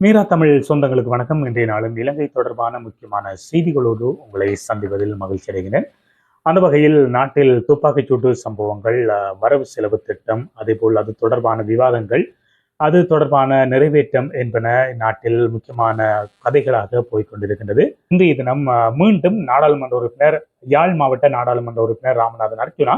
மீரா தமிழ் சொந்தங்களுக்கு வணக்கம். இன்றைய நாளும் இலங்கை தொடர்பான முக்கியமான செய்திகளோடு உங்களை சந்திப்பதில் மகிழ்ச்சி அடைகிறேன். அந்த வகையில் நாட்டில் துப்பாக்கிச்சூட்டு சம்பவங்கள் வரவு செலவு திட்டம் அதேபோல் அது தொடர்பான விவாதங்கள் அது தொடர்பான நிறைவேற்றம் என்பன நாட்டில் முக்கியமான கதைகளாக போய்கொண்டிருக்கின்றது இன்றைய தினம் மீண்டும் நாடாளுமன்ற உறுப்பினர் யாழ் மாவட்ட நாடாளுமன்ற உறுப்பினர் ராமநாதன் அர்ஜுனா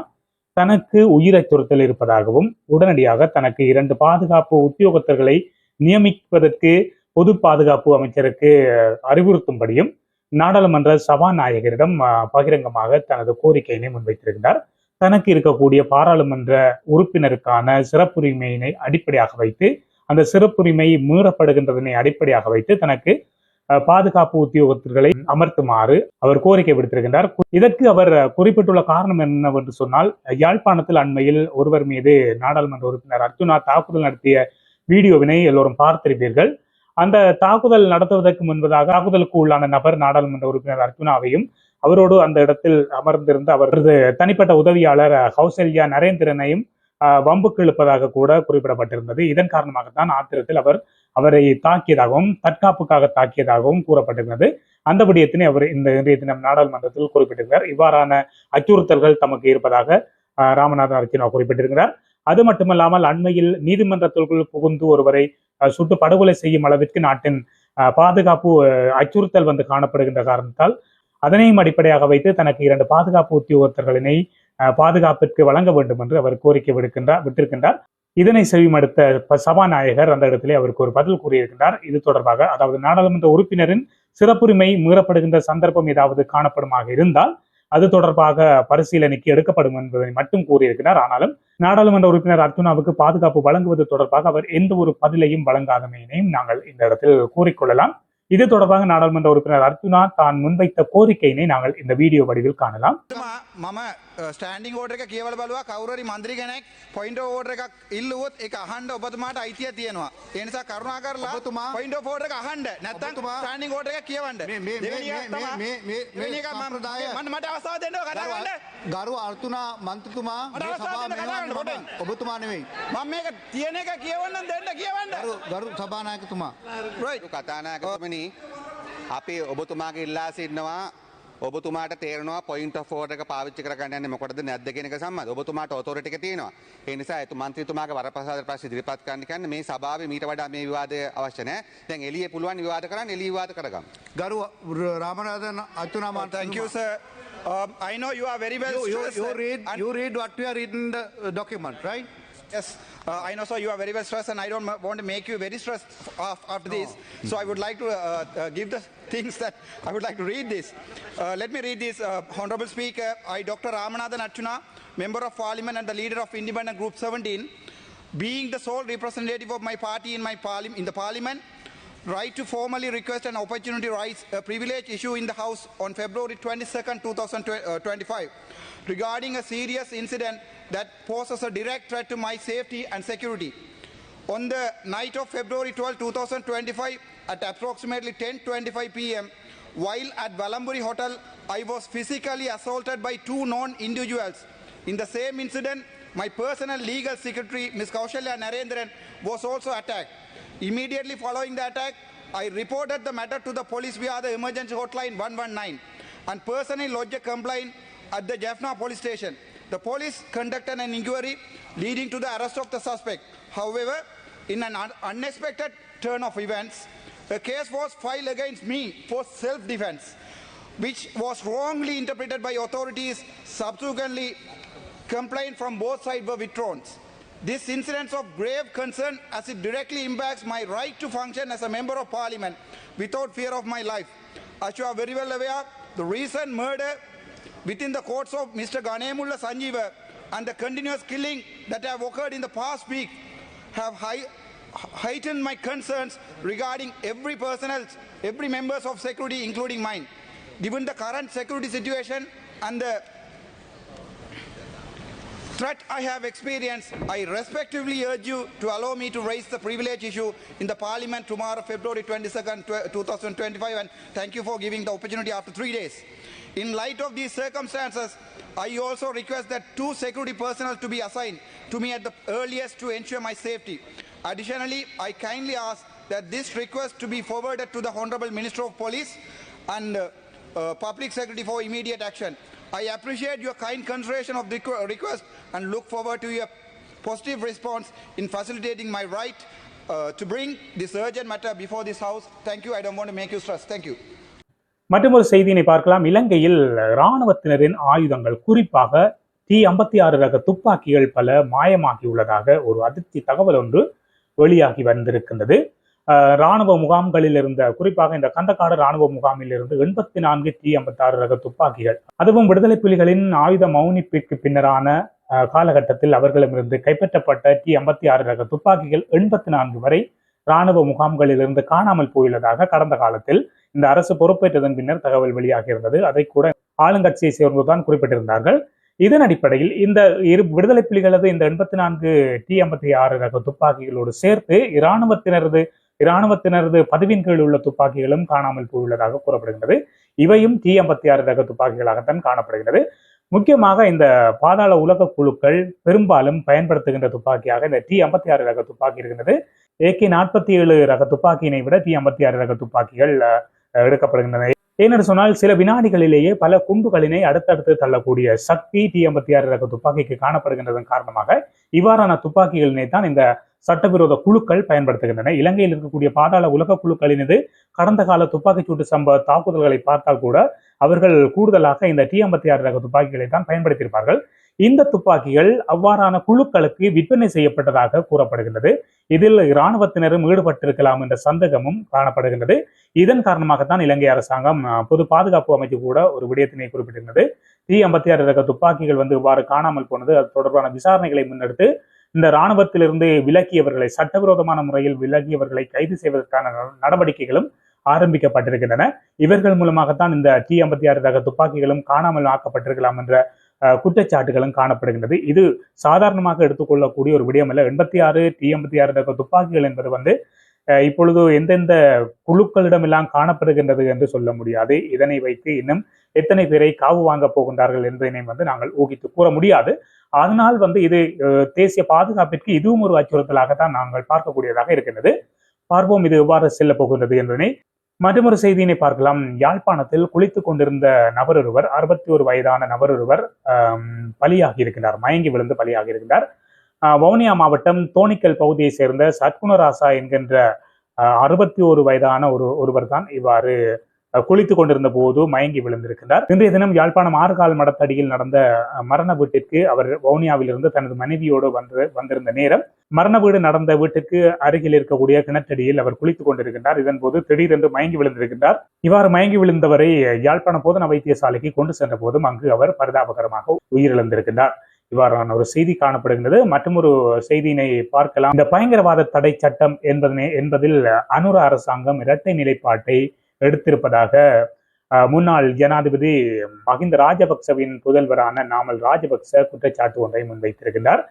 தனக்கு உயிர் அச்சுறுத்தல் இருப்பதாகவும் உடனடியாக தனக்கு இரண்டு பாதுகாப்பு உத்தியோகத்தர்களை நியமிப்பதற்கு பொது பாதுகாப்பு அமைச்சருக்கு அறிவுறுத்தும்படியும் நாடாளுமன்ற சபாநாயகரிடம் பகிரங்கமாக தனது கோரிக்கையினை முன்வைத்திருக்கிறார். தனக்கு இருக்கக்கூடிய பாராளுமன்ற உறுப்பினருக்கான சிறப்புரிமையினை அடிப்படையாக வைத்து அந்த சிறப்புரிமை மீறப்படுகின்றதனை அடிப்படையாக வைத்து தனக்கு பாதுகாப்பு உத்தியோகத்தர்களை அமர்த்துமாறு அவர் கோரிக்கை விடுத்திருக்கின்றார் இதற்கு அவர் குறிப்பிட்டுள்ள காரணம் என்னவென்று சொன்னால் யாழ்ப்பாணத்தில் அண்மையில் ஒருவர் மீது நாடாளுமன்ற உறுப்பினர் அர்ஜுனா தாக்குதல் நடத்திய வீடியோவினை எல்லோரும் பார்த்திருப்பீர்கள். அந்த தாக்குதல் நடத்துவதற்கு முன்பதாக தாக்குதலுக்கு உள்ளான நபர் நாடாளுமன்ற உறுப்பினர் அர்ஜுனாவையும் அவரோடு அந்த இடத்தில் அமர்ந்திருந்த அவரது தனிப்பட்ட உதவியாளர் கௌசல்யா நரேந்திரனையும் வம்புக்கு இழுப்பதாக கூட குறிப்பிடப்பட்டிருந்தது. இதன் காரணமாகத்தான் ஆத்திரத்தில் அவர் அவரை தாக்கியதாகவும் தற்காப்புக்காக தாக்கியதாகவும் கூறப்பட்டிருந்தது. அந்த விடயத்தினை அவர் இந்த இன்றைய தினம் நாடாளுமன்றத்தில் குறிப்பிட்டிருக்கிறார். இவ்வாறான அச்சுறுத்தல்கள் தமக்கு இருப்பதாக ராமநாதன் அர்ஜுனா குறிப்பிட்டிருக்கிறார். அது மட்டுமல்லாமல் அண்மையில் நீதிமன்றத்திற்குள் புகுந்து ஒருவரை சுட்டு படுகொலை செய்யும் அளவிற்கு நாட்டின் பாதுகாப்பு அஹ், அச்சுறுத்தல் வந்து காணப்படுகின்ற காரணத்தால் அதனையும் அடிப்படையாக வைத்து தனக்கு இரண்டு பாதுகாப்பு உத்தியோகத்தர்களினை பாதுகாப்பிற்கு வழங்க வேண்டும் என்று அவர் கோரிக்கை விடுக்கின்றார் விட்டிருக்கின்றார். இதனை செவிமடுத்த சபாநாயகர் அந்த இடத்திலே அவருக்கு ஒரு பதில் கூறியிருக்கின்றார். இது தொடர்பாக அதாவது நாடாளுமன்ற உறுப்பினரின் சிறப்புரிமை மீறப்படுகின்ற சந்தர்ப்பம் ஏதாவது காணப்படுமாக இருந்தால் அது தொடர்பாக பரிசீலனைக்கு எடுக்கப்படும் என்பதை மட்டும் கூறியிருக்கிறார். ஆனாலும் நாடாளுமன்ற உறுப்பினர் அர்ஜுனாவுக்கு பாதுகாப்பு வழங்குவது தொடர்பாக அவர் எந்த ஒரு பதிலையும் வழங்காதமையினையும் நாங்கள் இந்த இடத்தில் கூறிக்கொள்ளலாம். இது தொடர்பாக நாடாளுமன்ற உறுப்பினர் அர்ஜுனா தான் முன்வைத்த கோரிக்கையினை நாங்கள் இந்த வீடியோ வடிவில் காணலாம். ස්ටන්ඩිං ෝඩ එක කියවල බලවා. කවරරි මන්ද්‍රි කෙනෙක් පොයින්ට ෝඩ එකක් ඉල්ලුවොත් එක අහන්ඩ ඔබතුමාට අයිතිය තියෙනවා. එනිසා කරුණා කරලා ඔබතුමා- පොයින්ට ෝඩ එක අහන්ඩ නැත්තන් ස්ටන්ඩිං ෝඩ එක කියවන්ඩ තමා- මට අවසාව දෙන්න කතාගන්න ගරු අර්තුනා මන්ත්‍රතුමා මට මේ අවසාව සභා දෙන්න කතා කරන්න මෙහෙවන්න මම ඔබතුමා නෙවෙයි. මම මේක තියෙන එක කියවන්න දෙන්න කියවන්න. ගරු සභානායකතුමා. Right. කතානායකතුමනි අපි ඔබතුමාගේ ඉල්ලා සින්නවා ඔබතුමාට තේරනවා පොයින්ට ෆෝඩ එක පාවිච්චි කරගන්න මොකටද? නැද්ද කෙනක සම්මද ඔබතුමාට ඔතොරටික තියෙනවා. එනිසා ඇතු මන්ත්‍රතුමාගේ වරපසාද පස්ස දිරිපත් කරන්න කන්න මේ සභාව මීට වඩා මේ විවාදය අවශ්‍යනෑ දැන් එලිය පුළුවන් විවාද කරන්න එලි විවාද කරගම් ගරු Ramanathan අර්තුනා thank you මන්ත්‍රතුමා. sir. Um, I know you are very well You, you, you, read, and- you read what we are reading the document, right? Yes, uh, I know, sir, you are very well stressed, and I don't want to make you very stressed af- after this. So I would like to uh, uh, give the things that I would like to read this. Uh, let me read this. Uh, Honorable Speaker, I, Dr. Ramanathan Archuna, Member of Parliament and the leader of Independent Group 17, being the sole representative of my party in, my parli- in the Parliament, right to formally request an opportunity rise a privilege issue in the House on February 22nd, 2025 uh, regarding a serious incident that poses a direct threat to my safety and security. On the night of February 12, 2025 at approximately 10.25 pm, while at Valamburi Hotel, I was physically assaulted by two known individuals. In the same incident, my personal legal secretary, Ms. Kaushalya Narendran, was also attacked. Immediately following the attack, I reported the matter to the police via the emergency hotline 119 and personally lodged a complaint at the Jaffna police station. The police conducted an inquiry leading to the arrest of the suspect. However, in an un- unexpected turn of events, a case was filed against me for self-defense, which was wrongly interpreted by authorities. Subsequently, complaints from both sides were withdrawn. This incident of grave concern as it directly impacts my right to function as a member of parliament without fear of my life. As you are very well aware, the recent murder within the courts of Mr. Ganemulla Sanjeeva and the continuous killing that have occurred in the past week have high, heightened my concerns regarding every personnel, every members of security, including mine. Given the current security situation and the threat I have experienced, I respectively urge you to allow me to raise the privilege issue in the Parliament tomorrow, February 22nd, 2025, and thank you for giving the opportunity after three days. In light of these circumstances, I also request that two security personnel to be assigned to me at the earliest to ensure my safety. Additionally, I kindly ask that this request to be forwarded to the Honorable Minister of Police and uh, uh, Public Secretary for immediate action. I appreciate your kind consideration of the request and look forward to your positive response in facilitating my right uh, to bring this urgent matter before this House. Thank you. I don't want to make you stress. Thank you. மற்றொரு செய்தியினை பார்க்கலாம் இலங்கையில் இராணுவத்தினரின் ஆயுதங்கள் குறிப்பாக D ஐம்பத்தி ஆறு ரக துப்பாக்கிகள் பல மாயமாகியுள்ளதாக ஒரு அதிர்ச்சி தகவல் ஒன்று வெளியாகி வந்திருக்கின்றது இராணுவ முகாம்களில் இருந்த குறிப்பாக இந்த கந்தக்காடு இராணுவ முகாமில் இருந்து எண்பத்தி நான்கு டி ஐம்பத்தி ஆறு ரக துப்பாக்கிகள். அதுவும் விடுதலை புலிகளின் ஆயுத மௌனிப்பிற்கு பின்னரான காலகட்டத்தில் அவர்களிடமிருந்து கைப்பற்றப்பட்ட டி ஐம்பத்தி ஆறு ரக துப்பாக்கிகள் எண்பத்தி நான்கு வரை இராணுவ முகாம்களிலிருந்து காணாமல் போயுள்ளதாக கடந்த காலத்தில் இந்த அரசு பொறுப்பேற்றதன் பின்னர் தகவல் வெளியாகியிருந்தது. அதை கூட ஆளுங்கட்சியை சேர்ந்துதான் குறிப்பிட்டிருந்தார்கள். இதன் அடிப்படையில் இந்த இரு விடுதலை புலிகளது இந்த எண்பத்தி நான்கு டி ஐம்பத்தி ஆறு ரக துப்பாக்கிகளோடு சேர்த்து இராணுவத்தினரது இராணுவத்தினரது பதிவின் கீழ் உள்ள துப்பாக்கிகளும் காணாமல் போயுள்ளதாக கூறப்படுகின்றது. இவையும் டி ஐம்பத்தி ஆறு ரக துப்பாக்கிகளாகத்தான் காணப்படுகிறது முக்கியமாக இந்த பாதாள உலக குழுக்கள் பெரும்பாலும் பயன்படுத்துகின்ற துப்பாக்கியாக இந்த டி ஐம்பத்தி ஆறு ரக துப்பாக்கி இருக்கின்றது. ஏகே நாற்பத்தி ஏழு ரக துப்பாக்கியினை விட டி ஐம்பத்தி ஆறு ரக துப்பாக்கிகள் அஹ், எடுக்கப்படுகின்றன. ஏனென்று சொன்னால் சில வினாடிகளிலேயே பல குண்டுகளினை அடுத்தடுத்து தள்ளக்கூடிய சக்தி டி ஐம்பத்தி ஆறு ரக துப்பாக்கிக்கு காணப்படுகின்றதன் காரணமாக இவ்வாறான துப்பாக்கிகளினை தான் இந்த சட்டவிரோத குழுக்கள் பயன்படுத்துகின்றன. இலங்கையில் இருக்கக்கூடிய பாதாள உலக குழுக்களினது கடந்த கால துப்பாக்கிச்சூட்டு சம்பவ தாக்குதல்களை பார்த்தால் கூட அவர்கள் கூடுதலாக இந்த டி ஐம்பத்தி ஆறு ரக துப்பாக்கிகளை தான் பயன்படுத்தியிருப்பார்கள். இந்த துப்பாக்கிகள் அவ்வாறான குழுக்களுக்கு விற்பனை செய்யப்பட்டதாக கூறப்படுகின்றது. இதில் இராணுவத்தினரும் ஈடுபட்டிருக்கலாம் என்ற சந்தேகமும் காணப்படுகின்றது. இதன் காரணமாகத்தான் இலங்கை அரசாங்கம் பொது பாதுகாப்பு அமைச்சு கூட ஒரு விடயத்தினை குறிப்பிட்டிருந்தது. டி ஐம்பத்தி ஆறு ரக துப்பாக்கிகள் வந்து இவ்வாறு காணாமல் போனது அது தொடர்பான விசாரணைகளை முன்னெடுத்து இந்த இராணுவத்திலிருந்து விலகியவர்களை சட்டவிரோதமான முறையில் விலகியவர்களை கைது செய்வதற்கான நடவடிக்கைகளும் ஆரம்பிக்கப்பட்டிருக்கின்றன. இவர்கள் மூலமாகத்தான் இந்த டி ஐம்பத்தி ஆறு ரக துப்பாக்கிகளும் காணாமல் ஆக்கப்பட்டிருக்கலாம் என்ற குற்றச்சாட்டுகளும் காணப்படுகின்றது. இது சாதாரணமாக எடுத்துக்கொள்ளக்கூடிய ஒரு விடயம் அல்ல. எண்பத்தி ஆறு டி ஐம்பத்தி ஆறு ரக துப்பாக்கிகள் என்பது வந்து இப்பொழுது எந்தெந்த குழுக்களிடமெல்லாம் காணப்படுகின்றது என்று சொல்ல முடியாது. இதனை வைத்து இன்னும் எத்தனை பேரை காவு வாங்க போகின்றார்கள் என்பதனை வந்து நாங்கள் ஊகித்து கூற முடியாது. அதனால் வந்து இது தேசிய பாதுகாப்பிற்கு இதுவும் ஒரு அச்சுறுத்தலாகத்தான் நாங்கள் பார்க்கக்கூடியதாக இருக்கின்றது. பார்ப்போம் இது எவ்வாறு செல்ல போகின்றது என்பதனை மற்றொரு செய்தியினை பார்க்கலாம். யாழ்ப்பாணத்தில் குளித்துக் கொண்டிருந்த நபர் ஒருவர் அறுபத்தி ஒரு வயதான நபர் ஒருவர் பலியாகி இருக்கின்றார். மயங்கி விழுந்து பலியாகி இருக்கின்றார். வவுனியா மாவட்டம் தோணிக்கல் பகுதியை சேர்ந்த சத்குணராசா என்கின்ற அறுபத்தி ஒரு வயதான ஒரு ஒருவர் தான் இவ்வாறு குளித்துக் கொண்டிருந்த போது மயங்கி விழுந்திருக்கிறார். இன்றைய தினம் யாழ்ப்பாணம் ஆறுகால் மடத்தடியில் நடந்த மரண வீட்டிற்கு அவர் வவுனியாவிலிருந்து தனது மனைவியோடு வந்து வந்திருந்த நேரம் மரண வீடு நடந்த வீட்டுக்கு அருகில் இருக்கக்கூடிய கிணற்றடியில் அவர் குளித்துக் கொண்டிருக்கின்றார் இதன் போது திடீரென்று மயங்கி விழுந்திருக்கின்றார் இவ்வாறு மயங்கி விழுந்தவரை யாழ்ப்பாண போதனா வைத்தியசாலைக்கு கொண்டு சென்ற போதும் அங்கு அவர் பரிதாபகரமாக உயிரிழந்திருக்கின்றார் இவ்வாறான ஒரு செய்தி காணப்படுகின்றது. மற்றும் ஒரு செய்தியினை பார்க்கலாம். இந்த பயங்கரவாத தடை சட்டம் என்பதனை என்பதில் அனுர அரசாங்கம் இரட்டை நிலைப்பாட்டை எடுத்திருப்பதாக முன்னாள் ஜனாதிபதி மஹிந்த ராஜபக்சவின் புதல்வரான நாமல் ராஜபக்ச குற்றச்சாட்டு ஒன்றை முன்வைத்திருக்கின்றார்.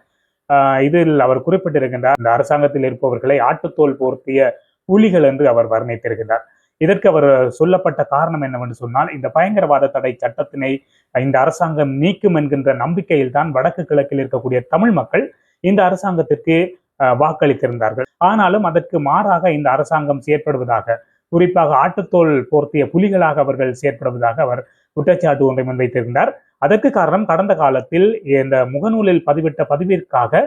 இதில் அவர் குறிப்பிட்டிருக்கின்றார் இந்த அரசாங்கத்தில் இருப்பவர்களை ஆட்டுத்தோல் போர்த்திய புலிகள் என்று அவர் வர்ணித்திருக்கின்றார். இதற்கு அவர் சொல்லப்பட்ட காரணம் என்னவென்று சொன்னால் இந்த பயங்கரவாத தடை சட்டத்தினை இந்த அரசாங்கம் நீக்கும் என்கின்ற நம்பிக்கையில் தான் வடக்கு கிழக்கில் இருக்கக்கூடிய தமிழ் மக்கள் இந்த அரசாங்கத்திற்கு அஹ், வாக்களித்திருந்தார்கள். ஆனாலும் அதற்கு மாறாக இந்த அரசாங்கம் செயற்படுவதாக குறிப்பாக ஆட்டுத்தோல் போர்த்திய புலிகளாக அவர்கள் செயற்படுவதாக அவர் குற்றச்சாட்டு ஒன்றை முன்வைத்திருந்தார். அதற்கு காரணம் கடந்த காலத்தில் இந்த முகநூலில் பதிவிட்ட பதிவிற்காக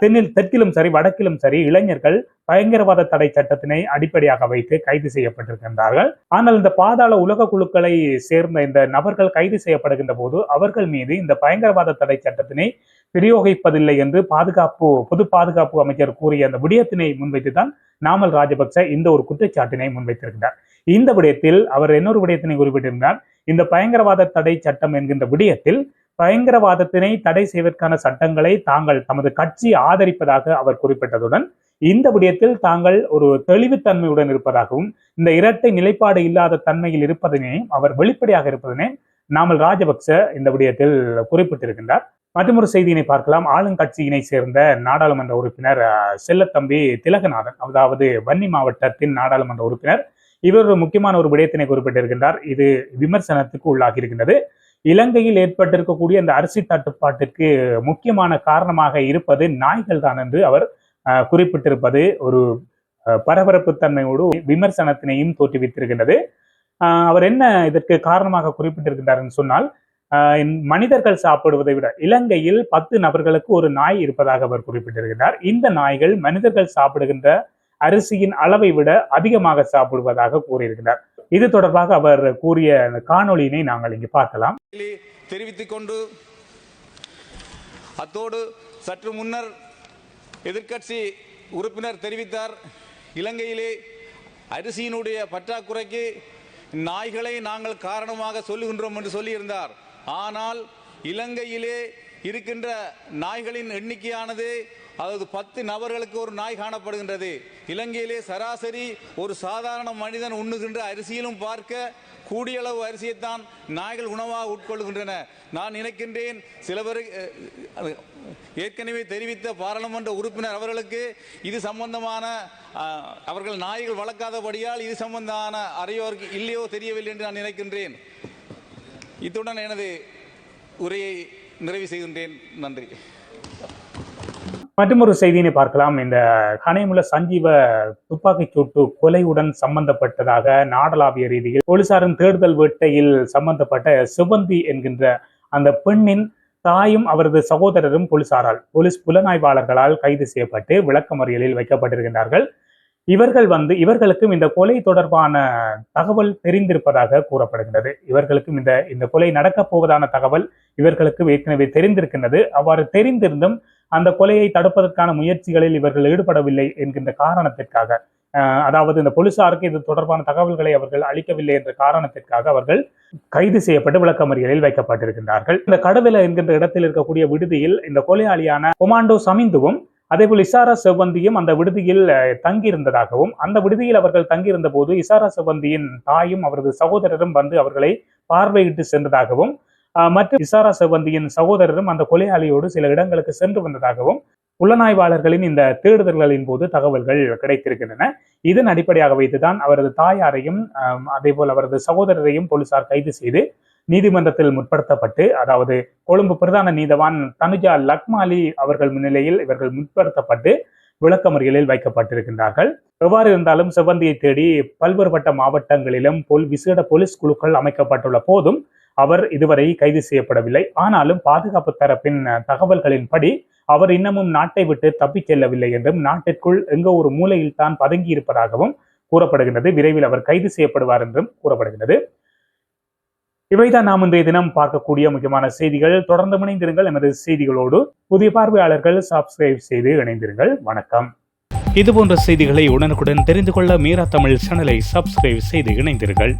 தென்னில் தெற்கிலும் சரி வடக்கிலும் சரி இளைஞர்கள் பயங்கரவாத தடை சட்டத்தினை அடிப்படையாக வைத்து கைது செய்யப்பட்டிருக்கின்றார்கள். ஆனால் இந்த பாதாள உலக குழுக்களை சேர்ந்த இந்த நபர்கள் கைது செய்யப்படுகின்ற போது அவர்கள் மீது இந்த பயங்கரவாத தடை சட்டத்தினை பிரயோகிப்பதில்லை என்று பாதுகாப்பு பொது பாதுகாப்பு அமைச்சர் கூறிய அந்த விடயத்தினை முன்வைத்துதான் நாமல் ராஜபக்ச இந்த ஒரு குற்றச்சாட்டினை முன்வைத்திருக்கிறார். இந்த விடயத்தில் அவர் இன்னொரு விடயத்தினை குறிப்பிட்டிருந்தார். இந்த பயங்கரவாத தடை சட்டம் என்கின்ற விடயத்தில் பயங்கரவாதத்தினை தடை செய்வதற்கான சட்டங்களை தாங்கள் தமது கட்சி ஆதரிப்பதாக அவர் குறிப்பிட்டதுடன் இந்த விடயத்தில் தாங்கள் ஒரு தெளிவுத்தன்மையுடன் இருப்பதாகவும் இந்த இரட்டை நிலைப்பாடு இல்லாத தன்மையில் இருப்பதனையும் அவர் வெளிப்படையாக இருப்பதனையும் நாமல் ராஜபக்ச இந்த விடயத்தில் குறிப்பிட்டிருக்கின்றார். மற்றொரு செய்தியினை பார்க்கலாம். ஆளுங்கட்சியினை சேர்ந்த நாடாளுமன்ற உறுப்பினர் செல்லத்தம்பி திலகநாதன் அதாவது வன்னி மாவட்டத்தின் நாடாளுமன்ற உறுப்பினர். இவர் ஒரு முக்கியமான ஒரு விடயத்தினை குறிப்பிட்டிருக்கின்றார். இது விமர்சனத்துக்கு உள்ளாகி இருக்கின்றது இலங்கையில் ஏற்பட்டிருக்கக்கூடிய அந்த அரிசி தட்டுப்பாட்டுக்கு முக்கியமான காரணமாக இருப்பது நாய்கள் தான் என்று அவர் குறிப்பிட்டிருப்பது ஒரு பரபரப்பு தன்மையோடு விமர்சனத்தினையும் தோற்றுவித்திருக்கின்றது. அவர் என்ன இதற்கு காரணமாக குறிப்பிட்டிருக்கின்றார் சொன்னால் மனிதர்கள் சாப்பிடுவதை விட இலங்கையில் பத்து நபர்களுக்கு ஒரு நாய் இருப்பதாக அவர் குறிப்பிட்டிருக்கிறார். இந்த நாய்கள் மனிதர்கள் சாப்பிடுகின்ற அரிசியின் அளவை விட அதிகமாக சாப்பிடுவதாக கூறியிருக்கிறார். இது தொடர்பாக அவர் கூறிய காணொளியினை நாங்கள் இங்கு பார்க்கலாம். தெரிவித்துக் கொண்டு அத்தோடு சற்று முன்னர் எதிர்க்கட்சி உறுப்பினர் தெரிவித்தார். இலங்கையிலே அரிசியினுடைய பற்றாக்குறைக்கு நாய்களை நாங்கள் காரணமாக சொல்லுகின்றோம் என்று சொல்லியிருந்தார். ஆனால் இலங்கையிலே இருக்கின்ற நாய்களின் எண்ணிக்கையானது அதாவது பத்து நபர்களுக்கு ஒரு நாய் காணப்படுகின்றது. இலங்கையிலே சராசரி ஒரு சாதாரண மனிதன் உண்ணுகின்ற அரிசியிலும் பார்க்க கூடிய அளவு அரிசியைத்தான் நாய்கள் உணவாக உட்கொள்கின்றன. நான் நினைக்கின்றேன் சிலவர் அஹ், ஏற்கனவே தெரிவித்த பாராளுமன்ற உறுப்பினர் அவர்களுக்கு இது சம்பந்தமான அவர்கள் நாய்கள் வளர்க்காதபடியால் இது சம்பந்தமான அறையோருக்கு இல்லையோ தெரியவில்லை என்று நான் நினைக்கின்றேன். இத்துடன் எனது உரையை நிறைவு செய்கின்றேன். நன்றி. மற்றொரு செய்தியினை பார்க்கலாம். இந்த கனைமுல சஞ்சீவ துப்பாக்கிச் சூட்டு கொலையுடன் சம்பந்தப்பட்டதாக நாடளாவிய ரீதியில் போலீசாரின் தேடுதல் வேட்டையில் சம்பந்தப்பட்ட சிவந்தி என்கின்ற அந்த பெண்ணின் தாயும் அவரது சகோதரரும் போலீசாரால் போலீஸ் புலனாய்வாளர்களால் கைது செய்யப்பட்டு விளக்கமறியலில் வைக்கப்பட்டிருக்கின்றார்கள். இவர்கள் வந்து இவர்களுக்கும் இந்த கொலை தொடர்பான தகவல் தெரிந்திருப்பதாக கூறப்படுகின்றது. இவர்களுக்கும் இந்த இந்த கொலை நடக்கப் போவதான தகவல் இவர்களுக்கு ஏற்கனவே தெரிந்திருக்கின்றது. அவ்வாறு தெரிந்திருந்தும் அந்த கொலையை தடுப்பதற்கான முயற்சிகளில் இவர்கள் ஈடுபடவில்லை என்கின்ற காரணத்திற்காக அதாவது இந்த போலீசாருக்கு இது தொடர்பான தகவல்களை அவர்கள் அளிக்கவில்லை என்ற காரணத்திற்காக அவர்கள் கைது செய்யப்பட்டு விளக்கமறியலில் வைக்கப்பட்டிருக்கின்றார்கள். இந்த கடவில என்கின்ற இடத்தில் இருக்கக்கூடிய விடுதியில் இந்த கொலையாளியான கொமாண்டோ சமிந்துவும் அதேபோல் இசாரா செவ்வந்தியும் அந்த விடுதியில் தங்கியிருந்ததாகவும் அந்த விடுதியில் அவர்கள் தங்கியிருந்த போது இசாரா செவ்வந்தியின் தாயும் அவரது சகோதரரும் வந்து அவர்களை பார்வையிட்டு சென்றதாகவும் மற்றும் இசாரா செவ்வந்தியின் சகோதரரும் அந்த கொலையாளியோடு சில இடங்களுக்கு சென்று வந்ததாகவும் புலனாய்வாளர்களின் இந்த தேடுதல்களின் போது தகவல்கள் கிடைத்திருக்கின்றன. இதன் அடிப்படையாக வைத்துதான் அவரது தாயாரையும் அஹ், அதேபோல் அவரது சகோதரரையும் போலீசார் கைது செய்து நீதிமன்றத்தில் முற்படுத்தப்பட்டு அதாவது கொழும்பு பிரதான நீதவான் தனுஜா லக்மாலி அவர்கள் முன்னிலையில் இவர்கள் முற்படுத்தப்பட்டு விளக்கமறியலில் வைக்கப்பட்டிருக்கின்றார்கள். எவ்வாறு இருந்தாலும் செவ்வந்தியை தேடி பல்வேறுபட்ட மாவட்டங்களிலும் போல் விசேட போலீஸ் குழுக்கள் அமைக்கப்பட்டுள்ள போதும் அவர் இதுவரை கைது செய்யப்படவில்லை. ஆனாலும் பாதுகாப்பு தரப்பின் தகவல்களின்படி அவர் இன்னமும் நாட்டை விட்டு தப்பிச் செல்லவில்லை என்றும் நாட்டிற்குள் எங்கோ ஒரு மூலையில் தான் பதுங்கி இருப்பதாகவும் கூறப்படுகின்றது. விரைவில் அவர் கைது செய்யப்படுவார் என்றும் கூறப்படுகிறது இவைதான் நாம் இன்றைய தினம் பார்க்கக்கூடிய முக்கியமான செய்திகள். தொடர்ந்து இணைந்திருங்கள். எமது செய்திகளோடு புதிய பார்வையாளர்கள் சப்ஸ்கிரைப் செய்து இணைந்திருங்கள். வணக்கம். இது போன்ற செய்திகளை உடனுக்குடன் தெரிந்து கொள்ள மீரா தமிழ் சேனலை சப்ஸ்கிரைப் செய்து இணைந்திருங்கள்.